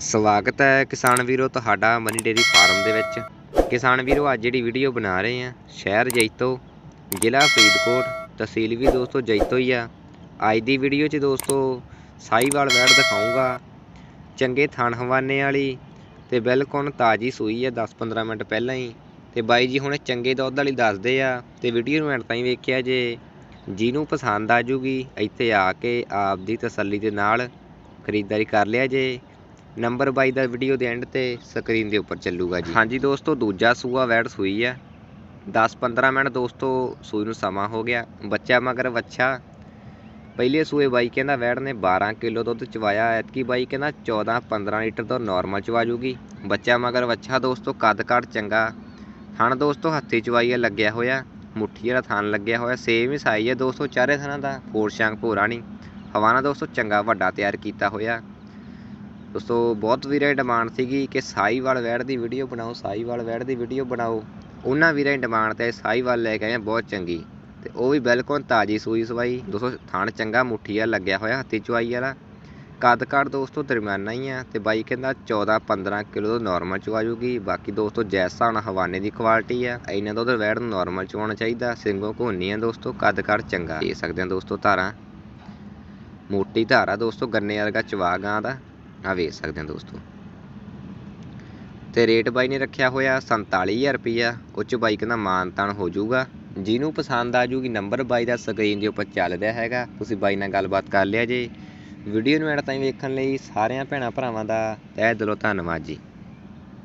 ਸਵਾਗਤ ਹੈ ਕਿਸਾਨ ਵੀਰੋ ਤੁਹਾਡਾ ਮਨੀ ਡੇਰੀ ਫਾਰਮ ਦੇ ਵਿੱਚ। ਕਿਸਾਨ ਵੀਰੋ, ਅੱਜ ਜਿਹੜੀ ਵੀਡੀਓ ਬਣਾ ਰਹੇ ਆ ਸ਼ਹਿਰ ਜੈਤੋ, ਜ਼ਿਲ੍ਹਾ ਫਰੀਦਕੋਟ, ਤਹਿਸੀਲ ਵੀ ਦੋਸਤੋ ਜੈਤੋ ਹੀ ਆ। ਅੱਜ ਦੀ ਵੀਡੀਓ 'ਚ ਦੋਸਤੋ ਸਾਈਵਾਲ ਵੈੜ ਦਿਖਾਉਂਗਾ ਚੰਗੇ ਥਣ ਹਵਾਨੇ ਵਾਲੀ ਤੇ ਬਿਲਕੁਲ ਤਾਜੀ ਸੂਈ ਆ 10-15 ਮਿੰਟ ਪਹਿਲਾਂ ਹੀ। ਤੇ ਬਾਈ ਜੀ ਹੁਣ ਚੰਗੇ ਦੁੱਧ ਵਾਲੀ ਦੱਸਦੇ ਆ ਤੇ ਵੀਡੀਓ ਨੂੰ ਐਂਡ ਤਾਈਂ ਵੇਖਿਆ ਜੇ ਜਿਹਨੂੰ ਪਸੰਦ ਆ ਜੂਗੀ, ਇੱਥੇ ਆ ਕੇ ਆਪ ਦੀ ਤਸੱਲੀ ਦੇ ਨਾਲ ਖਰੀਦਦਾਰੀ ਕਰ ਲਿਆ ਜੇ। ਨੰਬਰ ਬਾਈ ਦਾ ਵੀਡੀਓ ਦੇ ਐਂਡ ਤੇ ਸਕਰੀਨ ਦੇ ਉੱਪਰ ਚੱਲੂਗਾ ਜੀ। ਹਾਂਜੀ ਦੋਸਤੋ, ਦੂਜਾ ਸੂਆ ਵੈੜ ਸੂਈ ਆ। 10-15 ਮਿੰਟ ਦੋਸਤੋ, ਸੂਈ ਨੂੰ ਸਮਾਂ ਹੋ ਗਿਆ। ਬੱਚਾ ਮਗਰ ਵੱਛਾ। ਪਹਿਲੇ ਸੂਏ ਬਾਈ ਕਹਿੰਦਾ ਵੈੜ ਨੇ 12 ਕਿਲੋ ਦੁੱਧ ਚਵਾਇਆ। ਐਤਕੀ ਬਾਈ ਕਹਿੰਦਾ 14-15 ਲੀਟਰ ਤੋਂ ਨਾਰਮਲ ਚਵਾ ਜੂਗੀ। ਬੱਚਾ ਮਗਰ ਵੱਛਾ ਦੋਸਤੋ, ਕੱਦ ਕਾਠ ਚੰਗਾ। ਥਣ ਦੋਸਤੋ, ਹੱਥੀ ਚਵਾਈਆ ਲੱਗਿਆ ਹੋਇਆ। ਮੁੱਠੀ ਵਾਲਾ ਥਣ ਲੱਗਿਆ ਹੋਇਆ। ਸੇਮ ਹੀ ਸਾਈ ਹੈ ਦੋਸਤੋ, ਚਾਰੇ ਥਣਾਂ ਦਾ। ਫੋਰ ਸ਼ਾਂਗ ਭੋਰਾ ਨਹੀਂ। ਹਵਾਨਾ ਦੋਸਤੋ, ਚੰਗਾ ਵੱਡਾ ਤਿਆਰ ਕੀਤਾ ਹੋਇਆ। ਦੋਸਤੋ, ਬਹੁਤ ਵੀਰਾਂ ਦੀ ਡਿਮਾਂਡ ਸੀਗੀ ਕਿ ਸਾਈਵਾਲ ਵੈੜ ਦੀ ਵੀਡੀਓ ਬਣਾਓ ਸਾਈਵਾਲ ਵੈੜ ਦੀ ਵੀਡੀਓ ਬਣਾਓ। ਉਹਨਾਂ ਵੀਰਾਂ ਦੀ ਡਿਮਾਂਡ ਤੇ ਸਾਈਵਾਲ ਲੈ ਕੇ ਆਏ ਹਾਂ ਬਹੁਤ ਚੰਗੀ। ਤੇ ਉਹ ਵੀ ਬਿਲਕੁਲ ਤਾਜੀ ਸੂਈ ਸਵਾਈ। ਦੋਸਤੋ, ਥਾਣ ਚੰਗਾ ਮੁੱਠੀ ਆ ਲੱਗਿਆ ਹੋਇਆ, ਹੱਥੀ ਚਵਾਈ ਵਾਲਾ। ਕੱਦ ਕਾਠ ਦੋਸਤੋ ਦਰਮਿਆਨਾ ਹੀ ਆ ਤੇ ਬਾਈ ਕਹਿੰਦਾ 14 15 ਕਿਲੋ ਤੋਂ ਨਾਰਮਲ ਚਵਾ ਜੂਗੀ। ਬਾਕੀ ਦੋਸਤੋ, ਜੈਸਾ ਹੁਣ ਹਵਾਨੇ ਦੀ ਕੁਆਲਿਟੀ ਆ ਇਹਨਾਂ ਦਾ ਉਹਦਾ ਵੈੜ ਨੂੰ ਨਾਰਮਲ ਚਵਾਉਣਾ ਚਾਹੀਦਾ। ਸਿੰਘੋਂ ਘੋਨੀ ਆ ਦੋਸਤੋ ਕੱਦ ਕਾਟ ਚੰਗਾ। ਦੇ ਸਕਦੇ ਆ ਦੋਸਤੋ ਧਾਰਾਂ। ਮੋਟੀ ਧਾਰਾ ਦੋਸਤੋ, ਗੰਨੇ ਵਰਗਾ ਚਵਾ ਗਾਂ ਦਾ। ਆ ਵੇਖ ਸਕਦੇ ਆ ਦੋਸਤੋ। ਤੇ ਰੇਟ ਬਾਈ ਨੇ ਰੱਖਿਆ ਹੋਇਆ 47000 ਰੁਪਈਆ। ਉਹ ਚ ਬਾਈ ਕਹਿੰਦਾ ਮਾਨ ਤਾਨ ਹੋ ਜਾਊਗਾ। ਜਿਹਨੂੰ ਪਸੰਦ ਆ ਜੂਗੀ ਨੰਬਰ ਬਾਈ ਦਾ ਸਕਰੀਨ ਦੇ ਉੱਪਰ ਚੱਲ ਰਿਹਾ ਹੈਗਾ। ਤੁਸੀਂ ਬਾਈ ਨਾਲ ਗੱਲਬਾਤ ਕਰ ਲਿਆ ਜੇ। ਵੀਡੀਓ ਨੂੰ ਐਡ ਤਾਈਂ ਵੇਖਣ ਲਈ ਸਾਰਿਆਂ ਭੈਣਾਂ ਭਰਾਵਾਂ ਦਾ ਤਹਿ ਦਿਲੋਂ ਧੰਨਵਾਦ ਜੀ।